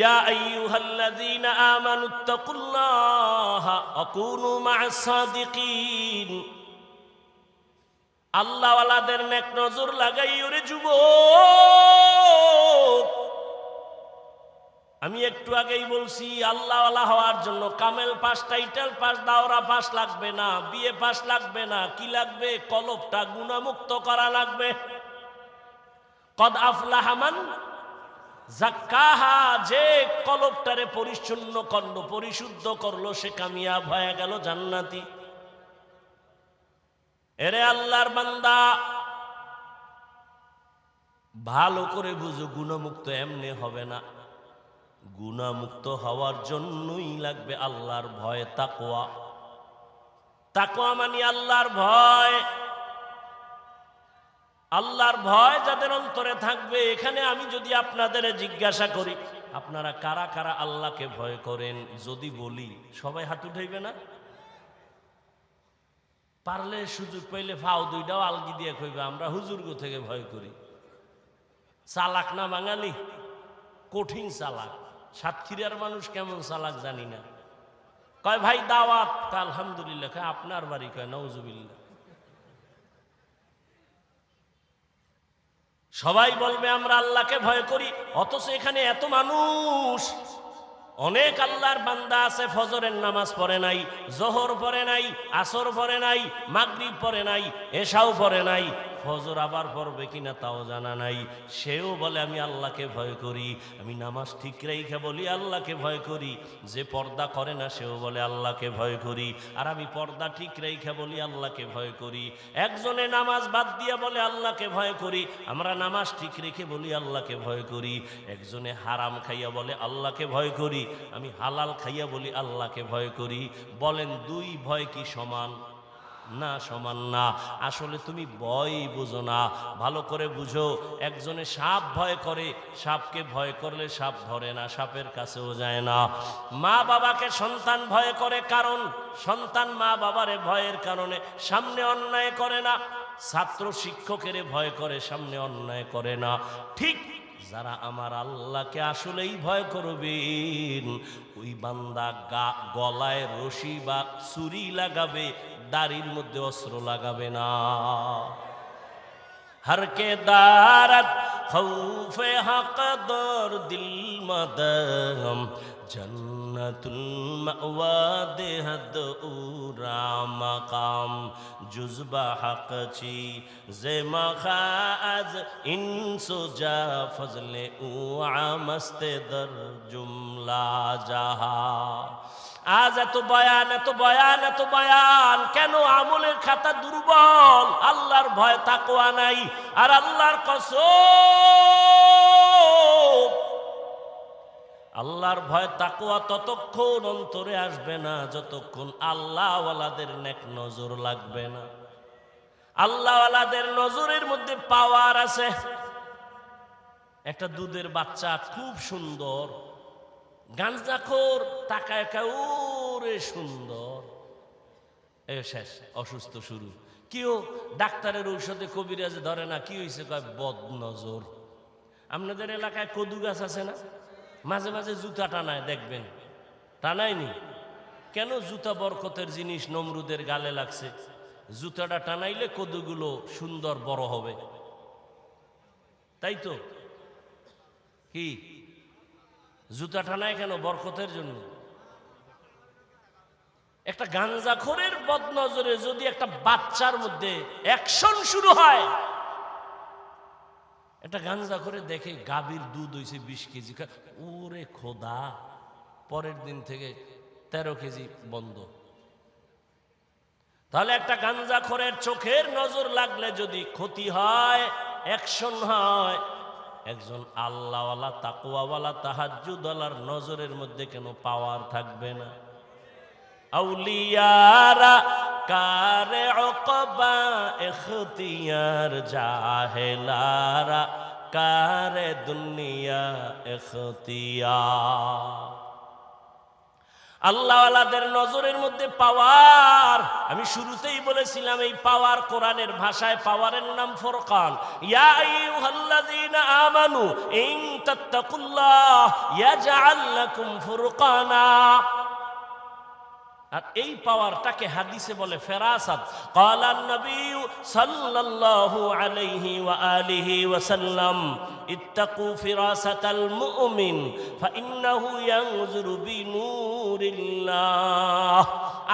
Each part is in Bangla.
ইয়া আইয়ুহাল্লাযীনা আমানুত্তাকুল্লাহা আকুনু মা'আস সাদিকিন। আল্লাহওয়ালাদের নেক নজর লাগাইও রে যুব আমি একটু আগেই বলছি, আল্লাহওয়ালা হওয়ার জন্য কামেল পাস, টাইটেল পাস, দাওরা পাস লাগবে না, বিয়ে পাস লাগবে না, কি লাগবে, কলপটা গুণামুক্ত করা লাগবে। কদ আফলাহামান যে কলবটারে পরিচ্ছন্ন করল, পরিশুদ্ধ করল, সে কামিয়াব হয়ে গেল জান্নাতি। এরে আল্লাহর বান্দা, ভালো করে বুঝো, গুণমুক্ত এমনি হবে না। গুণামুক্ত হওয়ার জন্যই লাগবে আল্লাহর ভয় তাকোয়া তাকোয়া মানে আল্লাহর ভয়। আল্লাহর ভয় যাদের অন্তরে থাকবে, এখানে আমি যদি আপনাদের জিজ্ঞাসা করি, আপনারা কারা কারা আল্লাহকে ভয় করেন? যদি বলি, সবাই হাত উঠাইবে না? পারলে সুযোগ পাইলে ফাও দুইটাও আলগি দিয়ে কইবে, আমরা হুজুর্গ থেকে ভয় করি। চালাক না বাঙালি? কঠিন চালাক। সাতক্ষীরার মানুষ কেমন চালাক জানি না। কয়, ভাই, দাওয়াত? আলহামদুলিল্লাহ, কয়, আপনার বাড়ি কয় নওজুবিল্লাহ সবাই বলবে, আমরা আল্লাহকে ভয় করি, অথচ এখানে এত মানুষ। অনেক আল্লাহর বান্দা আছে, ফজরের নামাজ পড়ে নাই, জহর পড়ে নাই, আসর পড়ে নাই, মাগরিব পড়ে নাই, এশাও পড়ে নাই ফজর আবার পড়বে কিনা তাও জানা নাই। সেও বলে, আমি আল্লাহকে ভয় করি। আমি নামাজ ঠিক রেখে বলি, আল্লাহকে ভয় করি। যে পর্দা করে না, সেও বলে, আল্লাহকে ভয় করি। আর আমি পর্দা ঠিক রেখে বলি, আল্লাহকে ভয় করি। একজনে নামাজ বাদ দিয়ে বলে, আল্লাহকে ভয় করি। আমরা নামাজ ঠিক রেখে বলি, আল্লাহকে ভয় করি। একজনে হারাম খাইয়া বলে, আল্লাহকে ভয় করি। আমি হালাল খাইয়া বলি, আল্লাহকে ভয় করি। বলেন, দুই ভয় কি সমান? না, সমান না। আসলে তুমি ভয় বুঝো না। ভালো করে বুঝো, একজনে সাপ ভয় করে, সাপকে ভয় করলে সাপ ধরে না, সাপের কাছেও যায় না। মা বাবাকে সন্তান ভয় করে কারণ, সন্তান মা বাবারে ভয়ের কারণে সামনে অন্যায় করে না। ছাত্র শিক্ষকের ভয় করে, সামনে অন্যায় করে না। ঠিক যারা আমার আল্লাহকে আসলেই ভয় করবেন, ওই বান্দা গা, গলায় রশি বা ছুরি লাগাবে দাড়ির মধ্যে অস্ত্র লাগাবে না। হরকে দারত, খৌফে হক, দর দিল মদম, জন্নতুল মাওয়া, দেহদ উরা মাকাম। জুজবা হক চি, জে মাখাজ, ইনসো জা ফজলে উআ মস্তে দর জুমলা জাহা। আজ এত বয়ান এত বয়ান এত বয়ান, কেন আমলের খাতা দুর্বল? আল্লাহর ভয় তাকোয়া নাই, আর আল্লাহর কসম। আল্লাহর ভয় তাকোয়া ততক্ষণ অন্তরে আসবে না, যতক্ষণ আল্লাহওয়ালাদের নেক নজর লাগবে না। আল্লাহওয়ালাদের নজরের মধ্যে পাওয়ার আছে। একটা দুধের বাচ্চা খুব সুন্দর। গাঞ্জাখোর টাকা একা ওরে সুন্দর। এ শেষ, অসুস্থ শুরু। কেউ ডাক্তারের ঔষধে কবিরাজ ধরে না, কি হয়েছে কয় বদ নজর আপনাদের এলাকায় কদু গাছ আছে না? মাঝে মাঝে জুতা টানায়, দেখবেন। টানায়নি? কেন জুতা বরকতের জিনিস নমরুদের গালে লাগছে? জুতাটা টানাইলে কদুগুলো সুন্দর বড় হবে। তাই তো? কি? জুতা টানায় কেন বরকতের জন্য? একটা গাঞ্জাখোরের বদনজরে যদি একটা বাচ্চার মধ্যে অ্যাকশন শুরু হয়, একটা গাঞ্জা করে দেখে গাভীর দুধ হয়েছে বিশ কেজি। ওরে খোদা, পরের দিন থেকে তেরো কেজি বন্ধ। তাহলে একটা গাঞ্জাখোরের চোখের নজর লাগলে যদি ক্ষতি হয়, অ্যাকশন হয় একজন আল্লাহওয়ালা তাকুয়াওয়ালা তাহাজুদালার নজরের মধ্যে কেন পাওয়ার থাকবে না? আউলিয়ারা, কারে অকবা এখতিয়ার জাহেলারা, কারে দুনিয়া এখতিয়ার আল্লাহওয়ালাদের নজরের মধ্যে পাওয়ার। আমি শুরুতেই বলেছিলাম, এই পাওয়ার কোরআনের ভাষায় পাওয়ারের নাম ফোরকান। আমানু, ইন তাত্তাকুল্লাহ, ইয়াজআল লাকুম ফুরকানা। আর এই পাওয়ারটাকে হাদিসে বলে ফেরাসাত। কালান নবী সাল্লাল্লাহু আলাইহি ওয়া আলিহি ওয়া সাল্লাম ইত্তাকু ফিরাসাতাল মুমিন, ফাইন্নাহু ইয়ানজুরু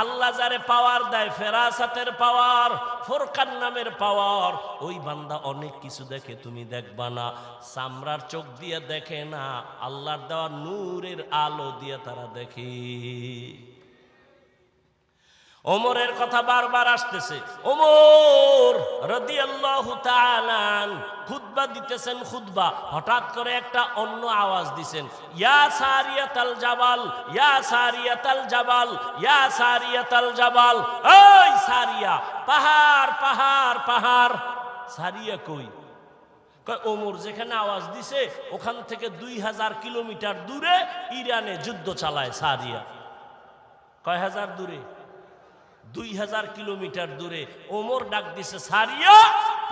আল্লাহ যারে পাওয়ার দেয়, ফেরাসাতের পাওয়ার ফোরকান নামের পাওয়ার ওই বান্দা অনেক কিছু দেখে, তুমি দেখবা না। চামড়ার চোখ দিয়ে দেখে না, আল্লাহর দেওয়া নূরের আলো দিয়ে তারা দেখে। ওমরের কথা বারবার আসতেছে। ওমর রদি তাআলা খুতবা দিতেছেন, খুতবা। হঠাৎ করে একটা অন্য আওয়াজ দিছেন, ইয়া সারিয়াতাল জাবাল, ইয়া সারিয়াতাল জাবাল, ইয়া সারিয়াতাল জাবাল, ওই সারিয়া, পাহাড় পাহাড় পাহাড়। সারিয়া কই? ওমর যেখানে আওয়াজ দিছে, ওখান থেকে দুই হাজার কিলোমিটার দূরে ইরানে যুদ্ধ চালায় সারিয়া। কয়, হাজার দূরে? দুই হাজার কিলোমিটার দূরে ওমর ডাক দিছে, সারিয়া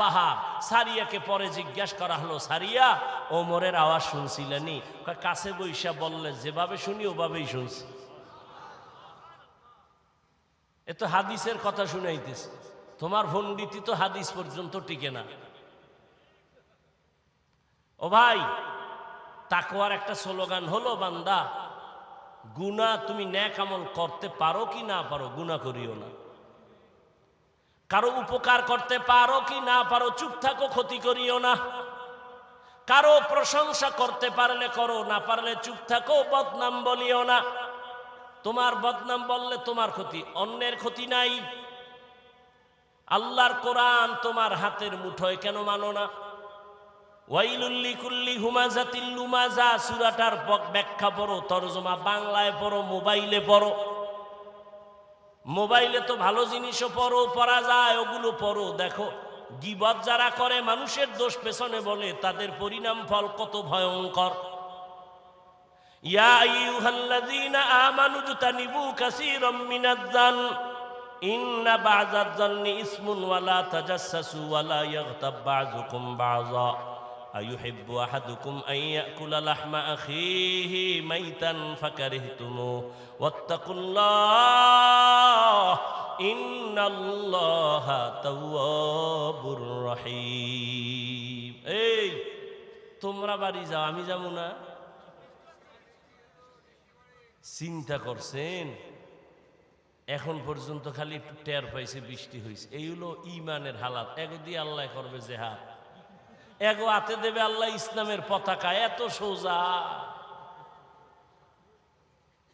পাহাড়। সারিয়াকে পরে জিজ্ঞাসা করা হলো, সারিয়া, ওমরের আওয়াজ শুনছিলেনি কাছে বৈশা বললে, যেভাবে শুনি ওভাবেই শুনছি। এ তো হাদিসের কথা শুনাইতেছে। তোমার ভন্ডিতি তো হাদিস পর্যন্ত টিকে না। ও ভাই, তাকওয়ার একটা স্লোগান হলো, বান্দা গুণা তুমি ন্যাক আমল করতে পারো কি না পারো গুণা করিও না। কারও উপকার করতে পারো কি না পারো, চুপ থাকো, ক্ষতি করিও না। কারও প্রশংসা করতে পারলে করো, না পারলে চুপ থাকো, বদনাম বলিও না। তোমার বদনাম বললে তোমার ক্ষতি, অন্যের ক্ষতি নাই। আল্লাহর কোরআন তোমার হাতের মুঠোয় কেন মানো না? ওয়াইলুল্লি কুল্লি হুমাজাতিল লুমাজা, সুরাটার ব্যাখ্যা পড়ো, তরজমা বাংলায় পড়ো, মোবাইলে পড়ো। মোবাইলে তো ভালো জিনিসও পড়ো, পড়া যায়, ওগুলো পড়ো। দেখো, গিবত যারা করে, মানুষের দোষ পেছনে বলে, তাদের পরিণাম ফল কত ভয়ঙ্কর। ইয়া আইয়ুহাল্লাযীনা আমানু জুতানিবু কাসীরাম মিনাজ-জান ইন্না বা'যাজ-জান্নি ইসমুন ওয়া লা তাজাসসাসু ওয়া লা ইয়াগতাব বা'যুকুম বা'যা। أيحب أحدكم أن يأكل لحم أخيه ميتا فكرهتموه واتقوا الله إن الله تواب رحيم এই তোমরা বাড়ি যাও আমি যাবো না চিন্তা করছেন এখন পর্যন্ত খালি একটু টের পাইছে বৃষ্টি হয়েছে এই হলো ইমানের হালাত এগো দিয়ে আল্লাহ করবে যে হাত এগো হাতে দেবে আল্লাহ ইসলামের পতাকা, এত সোজা।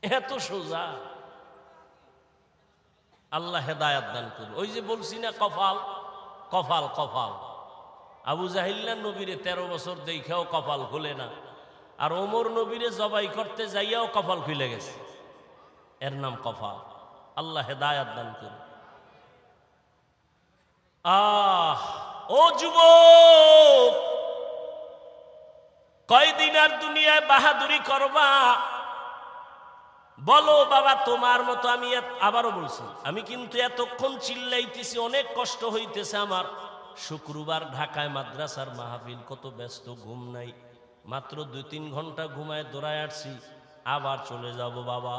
এত সোজা। আল্লাহ হেদায়াত দান করবে ওই যে বলছি না কপাল কপাল কপাল। আবু জাহিল্লা নবীরে তেরো বছর দেখেও কপাল খুলে না। আর ওমর নবীরে জবাই করতে যাইয়াও কপাল খুলে গেছে। এর নাম কপাল। আল্লাহ হেদায়াত দান করবে আহ! ও যুবক, কয়দিন আর দুনিয়ায় বাহাদুরি করবা? বলো বাবা, তোমার মতো আমি আবারও বলছি, আমি কিন্তু এতক্ষণ চিল্লাইতেছি, অনেক কষ্ট হইতেছে আমার। শুক্রবার ঢাকায় মাদ্রাসার মাহফিল, কত ব্যস্ত, ঘুম নাই। মাত্র দুই তিন ঘণ্টা ঘুমায় দৌড়ায় আসছি, আবার চলে যাব বাবা।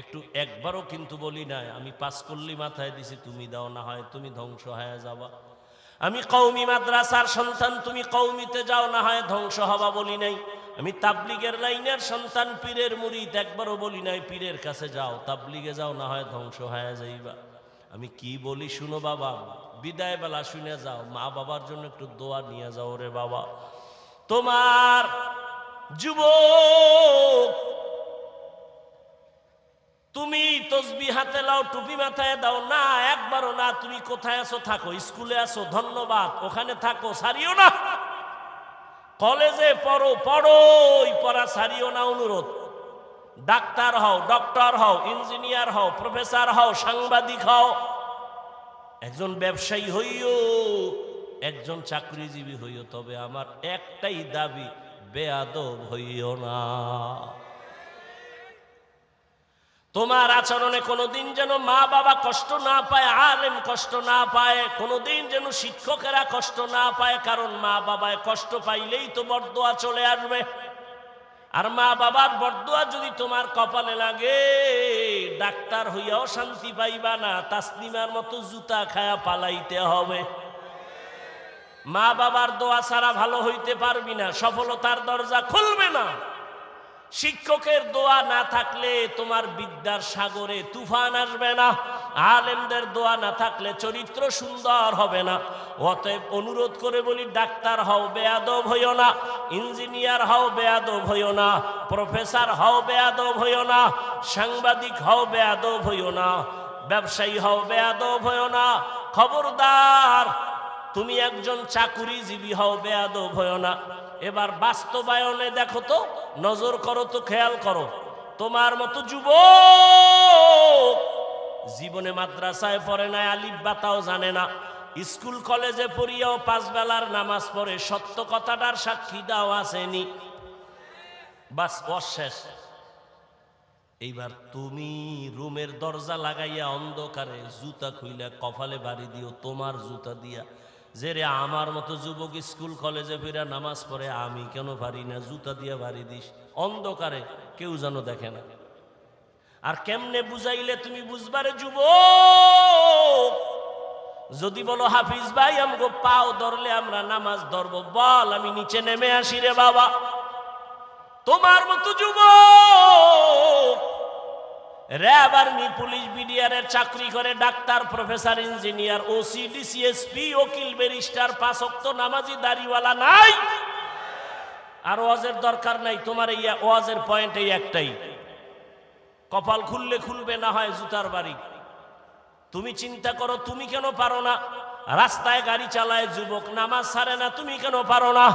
একটু একবারও কিন্তু বলি নাই, আমি পাস করলি মাথায় দিছি, তুমি দাও, না হয় তুমি ধ্বংস হয়ে যাবা। আমি কৌমি মাদ্রাসার সন্তান, তুমি কৌমিতে যাও, না হয় ধ্বংস হবা বলি নাই। আমি তাবলিগের লাইনের সন্তান, পীরের মুরিদ, একবারও বলি নাই, পীরের কাছে যাও, তাবলিগে যাও, না হয় ধ্বংস হয়ে যাইবা। আমি কি বলি শুনো বাবা, বিদায় বেলা শুনে যাও, মা বাবার জন্য একটু দোয়া নিয়ে যাও রে বাবা। তোমার যুবক তুমি তসবি হাতে লাও, টুপি মাথায় দাও, না, একবারও না, তুমি কোথায় আছো থাকো, স্কুলে আছো, ধন্যবাদ, ওখানে থাকো সারিও না। কলেজে পড়ো পড়োই পড়া সারিও না, অনুরোধ। ডাক্তার হও, ডক্টর হও, ইঞ্জিনিয়ার হও, প্রফেসর হও, সাংবাদিক হও। একজন ব্যবসায়ী হইও, একজন চাকরিজীবী হইও, তবে আমার একটাই দাবি, বেয়াদব হইও না। তোমার আচরণে কোনোদিন যেন মা বাবা কষ্ট না পায়, আলেম কষ্ট না পায়, কোনোদিন যেন শিক্ষকেরা কষ্ট না পায়, কারণ মা বাবায় কষ্ট পাইলেই তো বরদোয়া চলে আসবে। আর মা বাবার বরদোয়া যদি তোমার কপালে লাগে, ডাক্তার হইয়াও শান্তি পাইবা না তাসনিমার মতো জুতা খায়া পালাইতে হবে। মা বাবার দোয়া ছাড়া ভালো হইতে পারবি না, সফলতার দরজা খুলবে না। শিক্ষকের দোয়া না থাকলে তোমার বিদ্যার সাগরে তুফান আসবে না, আলেমদের দোয়া না থাকলে চরিত্র সুন্দর হবে না। অতএব অনুরোধ করে বলি, ডাক্তার হও, বেয়াদব হইও না, ইঞ্জিনিয়ার হও, বেয়াদব হইও না, প্রফেসর হও, বেয়াদব হইও না, সাংবাদিক হও, বেয়াদব হইও না, ব্যবসায়ী হও, বেয়াদব হইও না, খবরদার, তুমি একজন চাকুরিজীবী হও, বেয়াদব হইও না। এবার বাস্তবায়নে দেখো তো, নজর করো তো, খেয়াল করো। তোমার মতো যুব জীবনে মাদ্রাসায় পড়ে না আলিফ বাতাও জানে না। স্কুল, কলেজে পড়িয়াও পাঁচ বেলার নামাজ পড়ে, সত্য কথাটার সাক্ষী দাও আসেনি। বাস, অশেষ। এইবার তুমি রুমের দরজা লাগাইয়া অন্ধকারে জুতা খুইলা, কপালে বাড়ি দিও, তোমার জুতা দিয়া যে রে আমার মতো যুবক স্কুল, কলেজে ফিরা নামাজ পড়ে, আমি কেন পারি না? জুতা দিয়া ভারি দিস। অন্ধকারে কেউ যেন দেখে না। আর কেমনে বুঝাইলে তুমি বুঝবারে যুবক? যদি বলো, হাফিজ ভাই, আমগো পাও ধরলে আমরা নামাজ ধরবো। বল, আমি নিচে নেমে আসি রে বাবা। তোমার মতো যুবক র্যাব আর্মি, পুলিশ বিডিআরের চাকরি করে doctor, professor, engineer, OC, DC SP, ওকিল, barrister, পাঁচক্ত নামাজি, দাড়িওয়ালা নাই। আর ওয়াজের দরকার নাই, তোমার এই ওয়াজের পয়েন্ট এই একটাই। কপাল খুললে খুলবে, না হয় জুতার বাড়ি। তুমি চিন্তা করো, তুমি কেন পারো না? রাস্তায় গাড়ি চালায় যুবক, নামাজ সারে না, তুমি কেন পারো না?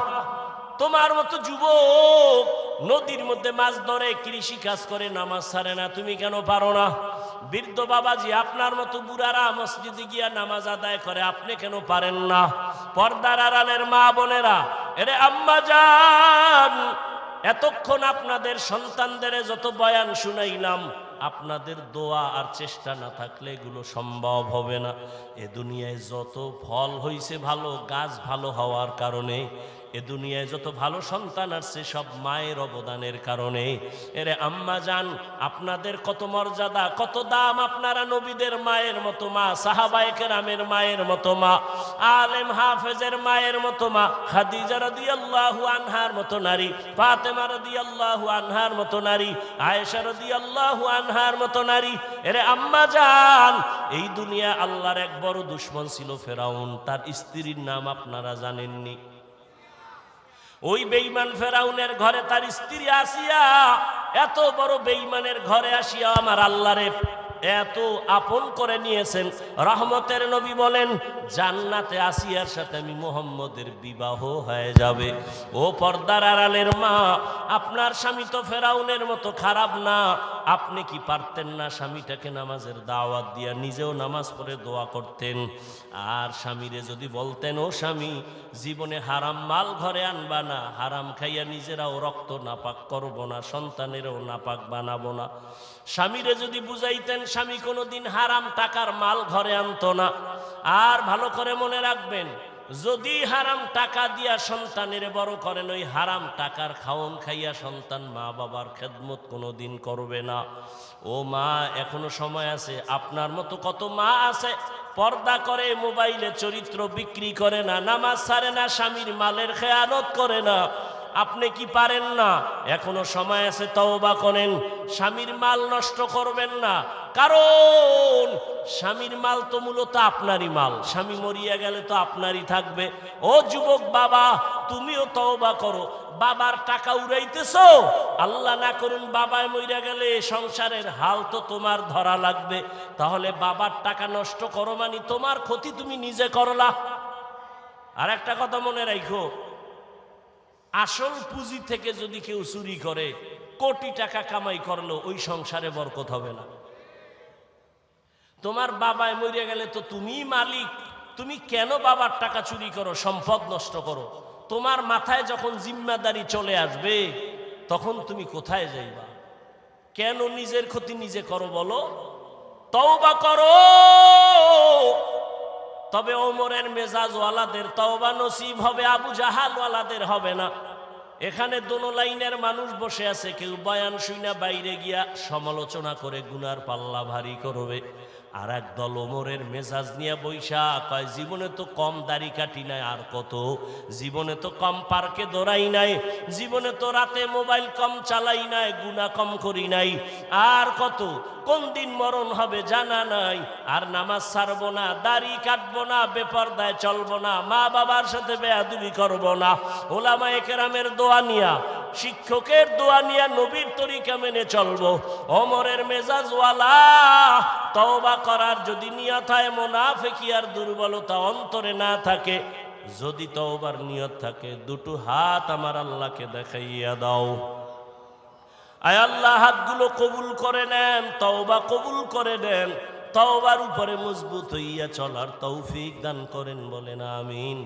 তোমার মতো যুবক নদীর মধ্যে মাছ ধরে, কৃষি কাজ করে, নামাজ ছাড়ে না। তুমি কেন পারো না? বৃদ্ধ বাবাজি আপনার মতো বুড়ারা মসজিদে গিয়া নামাজ আদায় করে, আপনি কেন পারেন না? পর্দার আড়ালের মা বোনেরা, এরে আম্মা যান এতক্ষণ আপনাদের সন্তানদের যত বয়ান শুনাইলাম, আপনাদের দোয়া আর চেষ্টা না থাকলে এগুলো সম্ভব হবে না। এ দুনিয়ায় যত ফল হইছে ভালো, গাছ ভালো হওয়ার কারণে এ দুনিয়ায় যত ভালো সন্তান আসছে সব মায়ের অবদানের কারণে। এরে আম্মা যান আপনাদের কত মর্যাদা, কত দাম আপনারা নবীদের মায়ের মতো মা সাহাবায়কের আমের মায়ের মতো মা, আলেম হাফেজের মায়ের মতো মা, খাদিজা রাদিয়াল্লাহু আনহার মতো নারী, ফাতেমা রাদিয়াল্লাহু আনহার মতো নারী, আয়েশা রাদিয়াল্লাহু আনহার মতো নারী। এরে আম্মা যান এই দুনিয়া আল্লাহর এক বড় দুশ্মন ছিল ফেরাউন, তার স্ত্রীর নাম আপনারা জানেননি। ওই বেইমান ফেরাউনের ঘরে তার স্ত্রী আসিয়া এত বড় বেইমানের ঘরে আসিয়া আমার আল্লাহরে এত আপন করে নিয়েছেন। রহমতের নবী বলেন, জান্নাতে আসিয়ার সাথে আমি মোহাম্মদের বিবাহ হয়ে যাবে। ও পর্দার আড়ালের মা, আপনার স্বামী তো ফেরাউনের মতো খারাপ না। আপনি কি পারতেন না স্বামীটাকে নামাজের দাওয়াত দিয়া নিজেও নামাজ পড়ে দোয়া করতেন? আর স্বামীরে যদি বলতেন, ও স্বামী, জীবনে হারাম মাল ঘরে আনবা না, হারাম খাইয়া নিজেরাও রক্ত নাপাক করব না, সন্তানেরও নাপাক বানাবো না। স্বামীরে যদি বুঝাইতেন স্বামী কোনোদিন হারাম টাকার মাল ঘরে আনতো না। আর ভালো করে মনে রাখবেন, যদি হারাম টাকা দিয়া সন্তানের বড় করেন, ওই হারাম টাকার খাওন খাইয়া সন্তান মা বাবার খেদমত কোনো দিন করবে না। ও মা, এখনও সময় আছে, আপনার মতো কত মা আছে, পর্দা করে মোবাইলে চরিত্র বিক্রি করে না, নামাজ ছাড়ে না, স্বামীর মালের খেয়ানত করে না। আপনি কি পারেন না? এখনও সময় আছে, তওবা করেন। স্বামীর মাল নষ্ট করবেন না। কারণ স্বামীর মাল তো মূলত আপনারই মাল। স্বামী মরিয়া গেলে তো আপনারই থাকবে। ও যুবক বাবা, তুমিও তওবা করো। বাবার টাকা উড়াইতেছ, আল্লাহ না করুন বাবায় মরিয়া গেলে সংসারের হাল তো তোমার ধরা লাগবে। তাহলে বাবার টাকা নষ্ট করো মানে তোমার ক্ষতি তুমি নিজে করলা। আর একটা কথা মনে রাখো আসল পুঁজি থেকে যদি কেউ চুরি করে, কোটি টাকা কামাই করল ওই সংসারে বরকত হবে না। তোমার বাবায় মরিয়া গেলে তো তুমি মালিক। তুমি কেন বাবার টাকা চুরি করো, সম্পদ নষ্ট করো? তোমার মাথায় যখন জিম্মাদারি চলে আসবে, তখন তুমি কোথায় যাইবা? কেন নিজের ক্ষতি নিজে করো বলো? তওবা করো! তবে ওমরের মেজাজওয়ালাদের তওবা নসিব হবে, আবু জাহালওয়ালাদের হবে না। এখানে দোনো লাইনের মানুষ বসে আছে, কেউ বয়ান শুইনা বাইরে গিয়া সমালোচনা করে, গুনার পাল্লা ভারী করবে। আর এক দল ওমরের মেজাজ নিয়ে বৈশা, কয়, জীবনে তো কম দাড়ি কাটি নাই, আর কত? জীবনে তো কম পার্কে দৌড়াই নাই, জীবনে তো রাতে মোবাইল কম চালাই নাই গুনা কম করি নাই, আর কত? কোন দিন মরণ হবে জানা নাই, আর নামাজ ছাড়বো না, দাড়ি কাটবো না, বেপরদায় চলবো না মা বাবার সাথে বেয়াদুবি করব না। ওলামা একেরামের দোয়া নিয়া শিক্ষকের দোয়া নিয়া নবীর তরিকা মেনে চলবো। অমরের মেজাজওয়ালা, তওবা করার যদি নিয়ত হয়, মোনাফেকি আর দুর্বলতা অন্তরে না থাকে, যদি তওবার নিয়ত থাকে, দুটো হাত আমার আল্লাহকে দেখাইয়া দাও। আয় আল্লাহ, হাতগুলো কবুল করে নেন, তওবা কবুল করে নেন। তওবার উপরে মজবুত হইয়া চলার তৌফিক দান করেন বলেন, আমিন।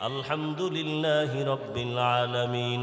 আলহামদুলিল্লাহ রব্বিল আলামিন।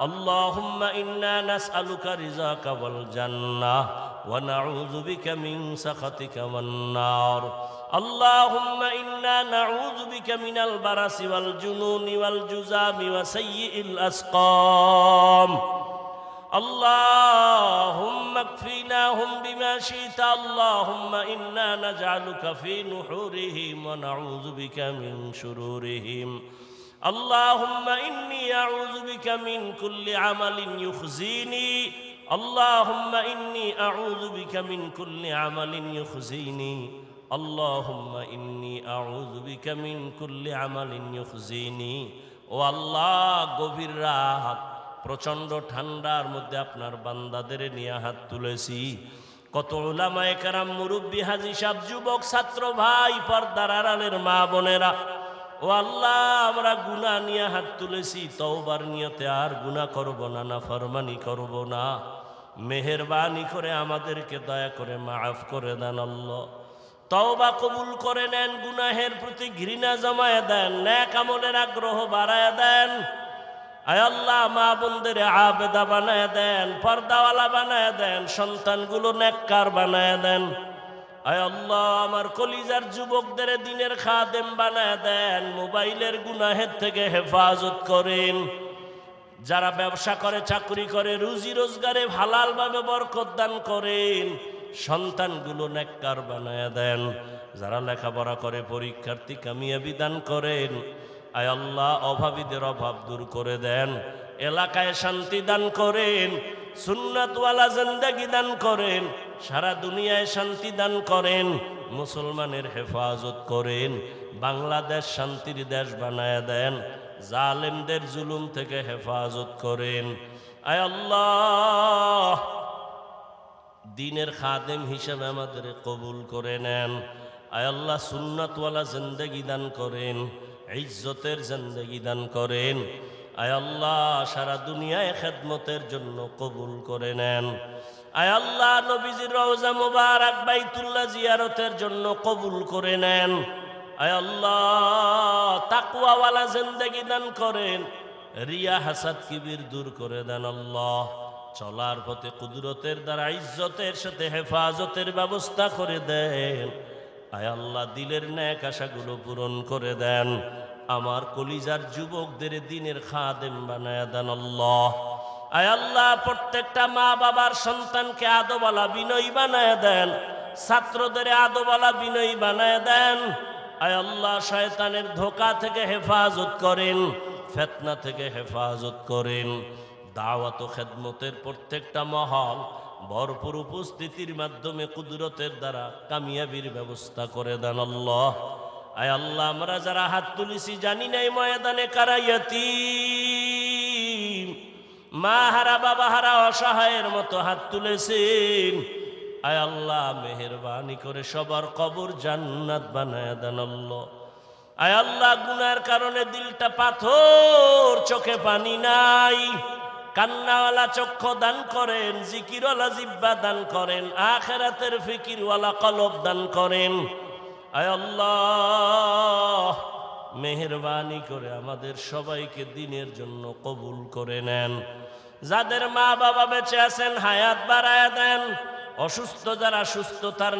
اللهم إنا نسألك رزاك والجنة ونعوذ بك من سخطك والنار اللهم إنا نعوذ بك من البرس والجنون والجزام وسيء الأسقام اللهم اكفيناهم بما شئت اللهم إنا نجعلك في نحورهم ونعوذ بك من شرورهم اللهم إني أعوذ بك من كل عمل يخزيني اللهم إني أعوذ بك من كل عمل يخزيني اللهم إني أعوذ بك من كل عمل يخزيني والله গভীর রাত প্রচন্ড ঠান্ডার মধ্যে আপনার বান্দাদের নিয়ে হাত তুলেছি কত ওলামায়ে কারাম মুরব্বী হাজি সাহ যুবক ছাত্র ভাই পর্দার আড়ালের মা বোনেরা ও আল্লাহ, আমরা গুনাহ নিয়ে হাত তুলেছি, তওবার নিয়তে আর গুনাহ করব না না ফরমানি করব না। মেহেরবানি করে আমাদেরকে দয়া করে মাফ করে দেন আল্লাহ। তওবা কবুল করে নেন, গুনাহের প্রতি ঘৃণা জমায় দেন, ন্যাক আমলের আগ্রহ বাড়ায় দেন। আল্লাহ, মা বোনদের আবেদা বানায় দেন, পর্দাওয়ালা বানায় দেন, সন্তানগুলো নেককার বানায় দেন। আমার কলিজার যুবকদের দিনের খাদেম বানায় দেন, মোবাইলের গুনাহের থেকে হেফাজত করেন। যারা ব্যবসা করে, চাকরি করে, রুজি রোজগারে হালালভাবে বরকত দান করেন, সন্তানগুলো নেককার বানায় দেন। যারা লেখাপড়া করে, পরীক্ষার্থী কামিয়াবি দান করেন, আয় আল্লাহ, অভাবীদের অভাব দূর করে দেন। এলাকায় শান্তি দান করেন, সুন্নাতওয়ালা জিন্দাগি দান করেন। সারা দুনিয়ায় শান্তি দান করেন, মুসলমানের হেফাজত করেন, বাংলাদেশ শান্তির দেশ বানায় দেন, জালেমদের জুলুম থেকে হেফাজত করেন। আয় আল্লাহ, দিনের খাদেম হিসেবে আমাদের কবুল করে নেন। আয় আল্লাহ, সুন্নাতওয়ালা জিন্দগি দান করেন, ইজ্জতের জিন্দগি দান করেন। আয় আল্লাহ, সারা দুনিয়ায় খেদমতের জন্য কবুল করে নেন। আয় আল্লাহ, নবীজির রওজা মুবারক বাইতুল্লাহ জিয়ারতের জন্য কবুল করে নেন। আয় আল্লাহ জিন্দগি দান করেন। রিয়া হাসাদ কিবির দূর করে দেন আল্লাহ। চলার পথে কুদরতের দ্বারা ইজ্জতের সাথে হেফাজতের ব্যবস্থা করে দেন। আয় আল্লাহ, দিলের ন্যাক আশাগুলো পূরণ করে দেন। আমার কলিজার যুবকদের দিনের খাদেম বানায় দেন আল্লাহ। আল্লাহ, প্রত্যেকটা মা বাবার সন্তানকে আদোবালা বিনয়ী বানায় দেন, ছাত্রদের আদোবালা বিনয়ী বানায় দেন। আয় আল্লাহ, শয়তানের ধোকা থেকে হেফাজত করেন, ফেতনা থেকে হেফাজত করেন। দাওয়াত খেদমতের প্রত্যেকটা মহল ভরপুর উপস্থিতির মাধ্যমে কুদরতের দ্বারা কামিয়াবির ব্যবস্থা করে দেন আল্লাহ। আয় আল্লাহ, আমরা যারা হাত তুলেছি জানি নাই ময়দানে কারাইয়াতি মা হারা বাবা হারা অসহায়ের মতো হাত তুলেছেন। আয় আল্লাহ, মেহরবানি করে সবার কবর জান্নাত বানায় দেন আয় আল্লাহ, গুনার কারণে দিলটা পাথর, চোখে পানি নাই। কান্নাওয়ালা চক্ষু দান করেন, জিকিরওয়ালা জিব্বা দান করেন, আখেরাতের ফিকিরওয়ালা কলব দান করেন। আয় আল্লাহ, মেহরবানি করে আমাদের সবাইকে দিনের জন্য কবুল করে নেন। যাদের মা বাবা বেঁচে আছেন হায়াত বাড়ায় দেন। অসুস্থ যারা সুস্থ তার